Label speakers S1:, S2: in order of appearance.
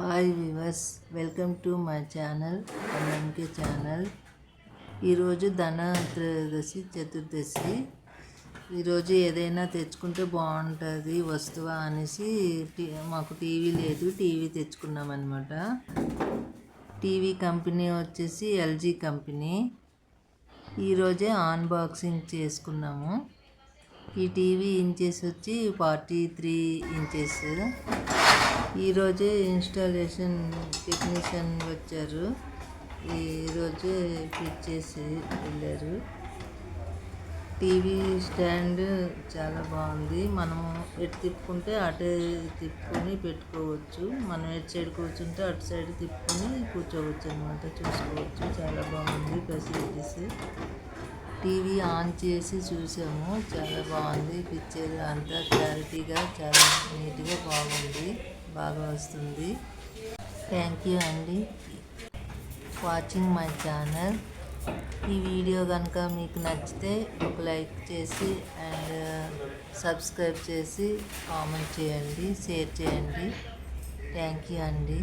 S1: Hi viewers welcome to my channel MMK channel ఈరోజు ధనత్రయోదశి చతుర్దశి. ఈరోజు ఏదైనా తెచ్చుకుంటే బాగుంటుంది వస్తువా అనేసి మాకు టీవీ లేదు టీవీ తెచ్చుకున్నాం అనమాట టీవీ కంపెనీ వచ్చేసి ఎల్జీ కంపెనీ. ఈరోజే అన్బాక్సింగ్ చేసుకున్నాము. ఈ టీవీ ఇంచెస్ వచ్చి ఫార్టీ త్రీ ఇంచెస్. ఈరోజే ఇన్స్టాలేషన్ టెక్నీషియన్ వచ్చారు. ఈరోజే ఫిట్ చేసి వెళ్ళారు. టీవీ స్టాండ్ చాలా బాగుంది. మనము ఎటు తిప్పుకుంటే అటే తిప్పుకొని పెట్టుకోవచ్చు. మనం ఎటు సైడ్ కూర్చుంటే అటు సైడ్ తిప్పుకొని కూర్చోవచ్చు అనమాట చూసుకోవచ్చు. చాలా బాగుంది ఫెసిలిటీస్. టీవీ ఆన్ చేసి చూసాము. చాలా బాగుంది. పిక్చర్ అంతా క్లారిటీగా చాలా నీట్గా బాగుంది. బాగా వస్తుంది. థ్యాంక్ యూ అండి. వాచింగ్ మై ఛానల్ ఈ వీడియో కనుక మీకు నచ్చితే ఒక లైక్ చేసి అండ్ సబ్స్క్రైబ్ చేసి కామెంట్ చేయండి షేర్ చేయండి. థ్యాంక్ యూ అండి.